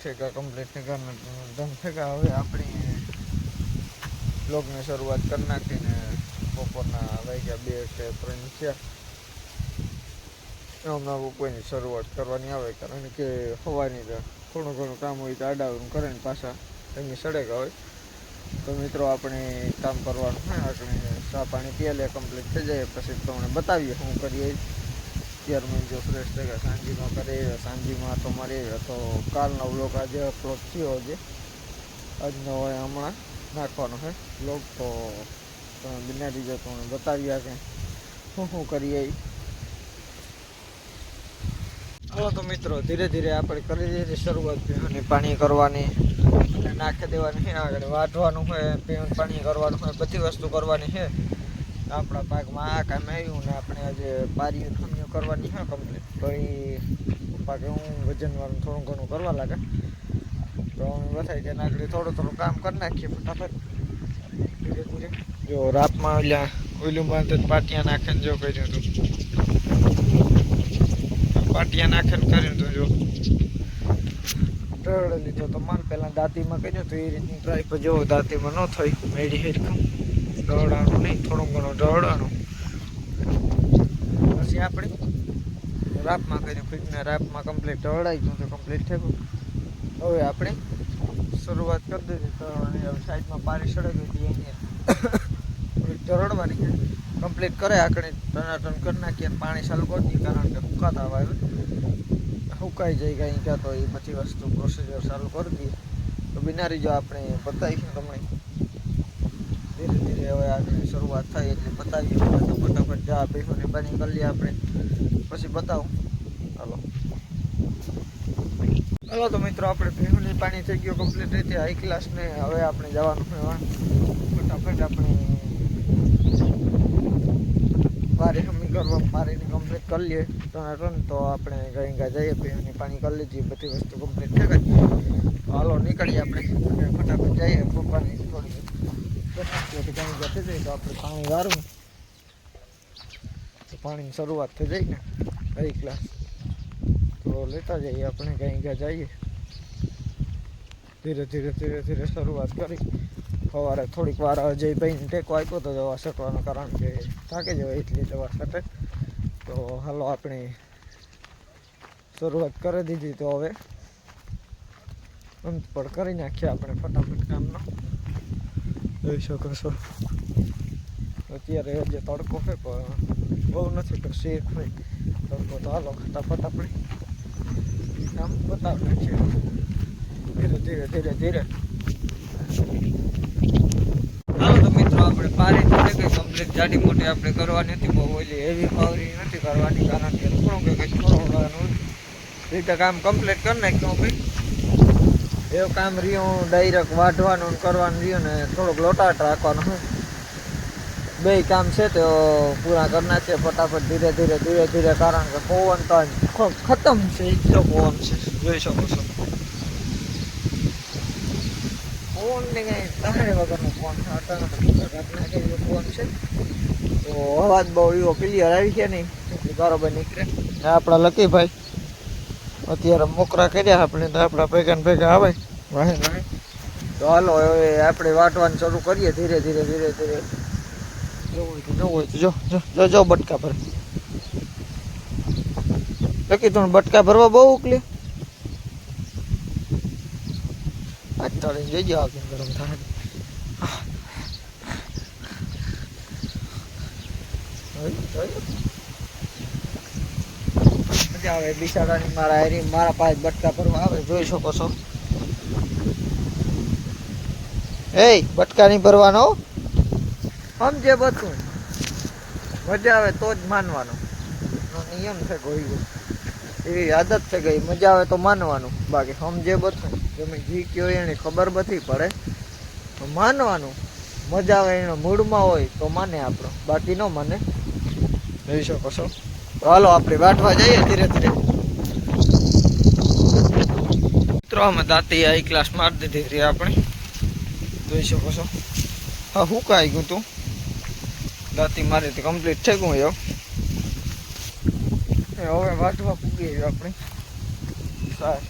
ઠેકા complete ઠેકાના ધન ઠેકા. હવે આપણી બ્લોગની શરૂઆત કરી નાખીને બપોરના વાગ્યા બે કે ત્રણ થયા. હમણાં બપોરની શરૂઆત કરવાની આવે, કારણ કે હવાની ઘણું ઘણું કામ હોય તો આડાવડું કરે ને પાછા એમની સડેગા હોય. તો મિત્રો, આપણે કામ કરવાનું હોય આપણે ચા પાણી પીએ, લે કમ્પ્લીટ થઈ જાય. પછી તમને બતાવીએ શું કરીએ. ત્યારમાં જો ફ્રેશ થઈ સાંજીમાં કરીએ સાંજીમાં તો મારી તો કાલનો બ્લોગ આજે અપલોડ થયો છે આજનો હોય હમણાં નાખવાનો છે બ્લોગ તો તમે બિનારી જો તમને બતાવ્યા કે શું શું કરીએ ચાલો તો મિત્રો, ધીરે ધીરે આપણે કરી દીધી શરૂઆત. પીવાની પાણી કરવાની નાખી દેવાની આગળ. વાઢવાનું હોય પીવાનું પાણી કરવાનું હોય બધી વસ્તુ કરવાની છે આપણા પાકમાં આ કામ આવ્યું ને આપણે આજે પારીઓ ખમીઓ કરવાની છે કમ્પ્લીટ તો એ પાક હું વજનવાળું થોડું ઘણું કરવા લાગે. તો અમે બતાવી કે આગળ થોડું થોડું કામ કરી નાખીએ ફટાફટ. ધીરે જો રાતમાં ઓલા ઓલું બાંધે પાટિયા નાખીને જો કર્યું હતું. પાટિયા નાખીને કર્યું હતું જો. ઢળ લીધો તો માન પહેલાં દાંતીમાં કર્યું તો એ રીતની ટ્રાય પર જો દાંતીમાં ન થઈ. મેળી હેરખું ઢળવાનું નહીં થોડું ઘણું ઢળવાનું પછી આપણે રાપમાં કર્યું ફીટને રાપમાં કમ્પ્લીટ ઢળાઈ ગયું તો કમ્પ્લીટ થયું હવે આપણે શરૂઆત કરી દીધી ઢળવાની હવે સાઈડમાં પારી સડે ગઈ હતી એને ઢળવાની કમ્પ્લીટ કરે આકડે ટનાટન કરી નાખીએ પાણી ચાલુ કરી દઈએ, કારણ કે સુકાતા આવે સુકાઈ જાય કાંઈ ક્યાં તો એ પછી વસ્તુ પ્રોસીજર ચાલુ કરી દઈએ. તો બિનારી જો આપણે બતાવીશું તમને. ધીરે ધીરે હવે આગળ શરૂઆત થાય એટલે બતાવીએ તો ફટાફટ જા બેસોને પાણી કરી આપણે. પછી બતાવું. હાલો. હાલો તો મિત્રો, આપણે ભીહુની પાણી થઈ ગયું કમ્પ્લીટ રીતે. હાઈ ક્લાસ ને હવે આપણે જવાનું ફટાફટ આપણે પારી હમી કરવા મારીને કમ્પ્લીટ કરી લઈએ. ટનાટન તો આપણે ગઈ ગા જઈએ ભીહુની પાણી કરી લીધી, બધી વસ્તુ કમ્પ્લીટ થઈ ગઈ. હાલો, નીકળીએ આપણે. ફટાફટ જઈએ પપ્પાની ગઈ ગા જાય તો આપણે પાણી વારવું તો પાણીની શરૂઆત થઈ જાય ને. હાઈ ક્લાસ તો લેતા જઈએ આપણે કંઈ ગયા જઈએ ધીરે ધીરે ધીરે ધીરે શરૂઆત કરી સવારે થોડીક વાર અજયભાઈને ટેકો આપ્યો તો દવા છટવાનો કારણ કે થાકી જવાય એટલી દવા છટે તો હાલો આપણે શરૂઆત કરી દીધી તો હવે અંત પણ કરી નાખીએ આપણે ફટાફટ કામનો. જોઈ શકો છો અત્યારે જે તડકો છે, પણ બહુ નથી તો શેખ હોય તડકો તો હાલો, ફટાફટ આપણે કામ બતાવી છે ધીરે ધીરે ધીરે ધીરે. મિત્રો, આપણે પારી થઈ ગઈ કમ્પ્લીટ જાડી મોટી આપણે કરવાની હતી, બહુ ઓલી હેવી પાવરી નથી કરવાની, કારણ કે થોડું કંઈક થોડું રીતે કામ કમ્પ્લીટ કરી નાખ્યું ભાઈ એવું કામ રહ્યું ડાયરેક્ટ વાઢવાનું ને કરવાનું રહ્યું ને થોડુંક લોટાટ રાખવાનું બે કામ છે તો પૂરા કરી નાખીએ ફટાફટ ધીરે ધીરે ધીરે ધીરે, કારણ કે પવન તો ખતમ છે એટલો પવન છે. જોઈ શકો છો. પવન ને કંઈ તારે વગરનો ફોન છે પવન છે. તો અવાજ બહુ એવો ક્લિયર આવી છે નહીં બરોબર નીકળે. આપણા લકીભાઈ અત્યારે મોકરા કર્યા આપણે તો આપણા ભેગા ભેગા આવે. વાહે. તો હાલો, હવે આપણે વાટવાનું શરૂ કરીએ ધીરે ધીરે ધીરે ધીરે. જો હોય તો, જો જો જો બટકા ભર. લખી તું બટકા ભરવા બહુ ઉકલી. તળીને જોઈજો આગળ ગરમ થાય. આવે બિચારાની, મારા હેરી, મારા પાસે બટકા ભરવા આવે, જોઈ શકો છો. એ બટકા નહીં ભરવાનો. સમજે બધું. મજા આવે તો જ માનવાનું. નિયમ છે કોઈ એવી આદત છે ગઈ મજા આવે તો માનવાનું. બાકી સમજે બધું. તમે જી કયો એને ખબર બધી પડે. તો માનવાનું. મજા આવે એનો મૂડમાં હોય તો માને આપણો. બાકી ન માને. જોઈ શકો છો. હાલો આપણે વાટવા જઈએ ધીરે ધીરે. મિત્રો અમે દાંતી આઈ ક્લાસ મારી દીધી આપણે. જોઈ શકો છો. હા હુકાઈ ગયું તું? દાંતી મારી તો કમ્પ્લીટ થઈ ગયું એવું હવે. વાટવા પૂગી ગયું આપણે. સારું.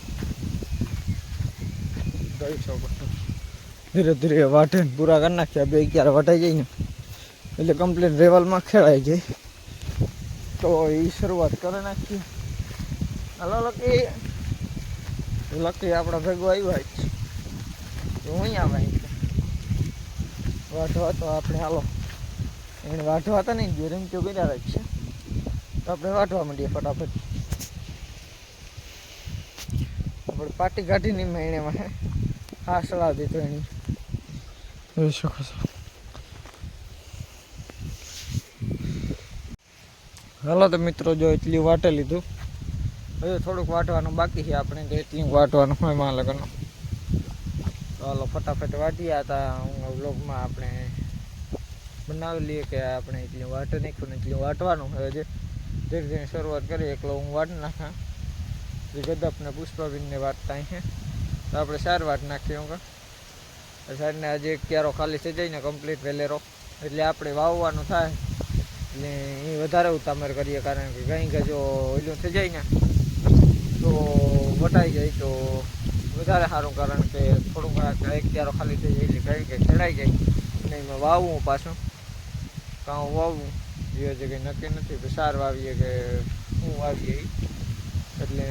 જોઈ શકો છો. ધીરે ધીરે વાટે પૂરા કરી નાખ્યા, બે ક્યારે વટાઈ જાય ને. એટલે કમ્પ્લીટ રેવલમાં ખેડાઈ જાય. તો એ શરૂઆત કરી નાખીએ. હાલો, લકી. લકી આપણા ભેગો આવ્યો જ તો અહીંયા આવે વાઢવા તો આપણે હાલો. એને વાઢવા તો નહીં ગયો રમતો કર્યા જ છે. તો આપણે વાઢવા માંડીએ ફટાફટ. આપણે પાટી કાઢીને મેં એને હા સલાહ દીધો એની જોઈ શકો છો? હાલો તો મિત્રો જો એટલી વાટે લીધું. હજુ થોડુંક વાટવાનું બાકી છે આપણે તો એટલી વાટવાનું હોયમાં હાલો, ફટાફટ વાટીયા હતા. હું બ્લોગમાં આપણે બનાવી લઈએ કે આપણે એટલું વાટ નાખ્યું ને એટલું વાટવાનું હોય જે ધીરે ધીરે શરૂઆત કરીએ, એકલો હું વાટ નાખા. જે ગદપને પુષ્પાબીનને વાટતા છે. તો આપણે ચાર વાટ નાખીએ હું. સાઈડને આજે ક્યારો ખાલી થઈ જાય ને કમ્પ્લીટ વેલેરો. એટલે આપણે વાવવાનું થાય. એટલે એ વધારે ઉતામર કરીએ, કારણ કે કંઈ કે જો ઓલું થઈ જાય ને. તો વટાઈ જાય તો વધારે સારું કારણ કે થોડું ઘણા એક ક્યારો ખાલી થઈ જાય એટલે કંઈ ચડાઈ જાય. અને એમાં વાવવું પાછું. કાં વાવવું જે હજી કંઈ નક્કી નથી. કે સાર વાવીએ કે શું વાવીએ. એટલે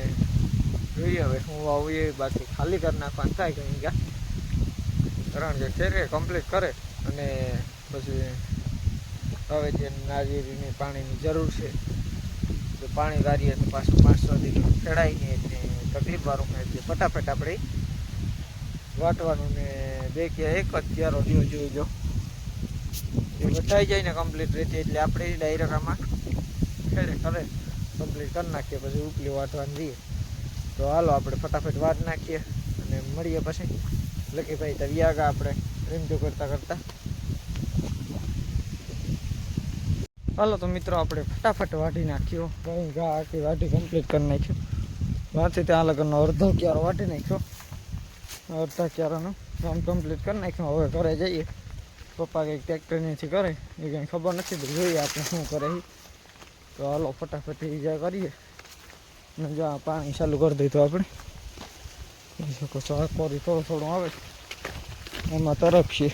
જોઈએ હવે શું વાવીએ બાકી ખાલી કરી નાખવાનું થાય કંઈ ગયા કારણ કે ખેરે કમ્પ્લીટ કરે. અને પછી હવે જે નારિયેળીની પાણીની જરૂર છે. તો પાણી વારીએ તો પાછું પાંચસો દી ચડાઈ નહીં એટલે તકલીફ વાળું હોય એટલે ફટાફટ આપણે વાટવાનું ને બે કે એક જ ક્યારો જો જોજો એ વટાઈ જાય ને કમ્પ્લીટ રીતે, એટલે આપણે ડાયરેક્ટ આમાં ખેડે કરે કમ્પ્લીટ કરી નાખીએ, પછી ઉપલી વાટવાની રહીએ તો હાલો, આપણે ફટાફટ વાટ નાખીએ અને મળીએ પછી. લખીભાઈ ભાઈ, તો વ્યાગા આપણે રીમજો કરતા કરતા. હાલો, તો મિત્રો, આપણે ફટાફટ વાટી નાખ્યો. ઘઉં ઘા આખી વાટી કમ્પ્લીટ કરી નાખ્યો વાંચી ત્યાં લગ્નનો અડધો ક્યારો વાટી નાખ્યો. અડધા ક્યારાનો કામ કમ્પ્લીટ કરી નાખ્યો. હવે ઘરે જઈએ. પપ્પા કંઈક ટ્રેક્ટરનીથી કરે. એ કંઈ ખબર નથી તો જોઈએ આપણે શું કરે. તો હાલો ફટાફટ જ્યાં કરીએ. ને જ્યાં પાણી ચાલુ કરી દીધું આપણે. આ કોરી થોડું થોડું આવે એમાં તરફ છે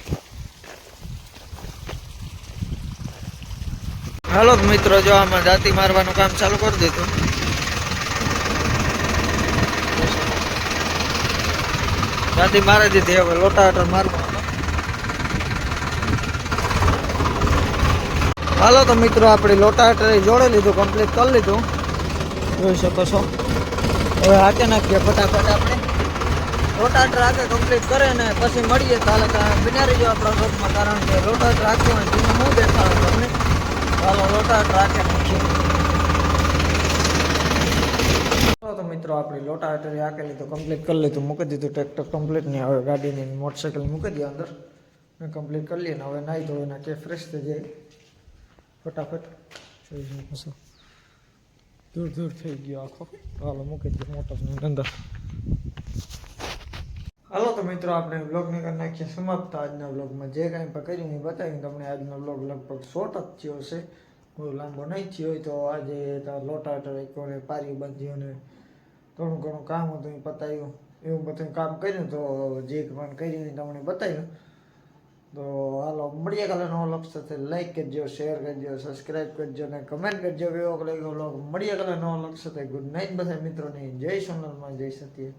હાલો મિત્રો, જો આમાં દાંતી મારવાનું કામ ચાલુ કરી દીધું. દાંતી મારી દીધી હવે લોટા અટર મારવાનો હાલો તો મિત્રો, આપણે લોટા અટર જોડે લીધું કમ્પ્લીટ કરી લીધું. જોઈ શકો છો. હવે હાથે નાખીએ ફટાફટ આપણે. લોટા અટર આગે કમ્પ્લીટ કરે ને પછી મળીએ. તાલે બિનારી જો આપણા રોગમાં, કારણ કે લોટા અટર રાખવું હોય તેમાં હું દેખાડું તમને. ચાલો લોટા અટર રાખે ચાલો તો મિત્રો આપણે લોટા અટર આકે લીધું કમ્પ્લીટ કરી લીધું. મૂકી દીધું ટ્રેક્ટર કમ્પ્લીટ નહીં હવે ગાડીની મોટરસાઇકલ મૂકી દઈએ અંદર. ને કમ્પ્લીટ કરી લઈએ ને હવે નાહી ધોઈ નાખીએ ફ્રેશ થઈ જાય. ફટાફટ. જોઈ શકો છો દૂર દૂર થઈ ગયો આખો. હાલો, મૂકી દઈએ મોટરની અંદર. હાલો તો મિત્રો, આપણે બ્લોગને કરી નાખીએ સમાપ્ત. આજના બ્લોગમાં જે કાંઈ પણ કર્યું એ બતાવ્યું તમને આજનો બ્લોગ લગભગ શોર્ટ જ થયો છે બહુ લાંબો નહીં થયો હોય તો આજે તો લોટા ટરેકો ને પારી બાંધ્યો ને ઘણું કામ હતું, એ પતાવ્યું એવું બધું કામ કર્યું તો જે પણ કર્યું એ તમને બતાવ્યું. તો હાલો, મળીએ કાલે નવો બ્લોગ સાથે. લાઈક કરજો શેર કરજો સબસ્ક્રાઈબ કરજો ને કમેન્ટ કરજો કેવો લાગ્યો બ્લોગ મળીએ કાલે નવો બ્લોગ સાથે. ગુડ નાઇટ બધા મિત્રોને. જય સોનલમાં જય સત્ય.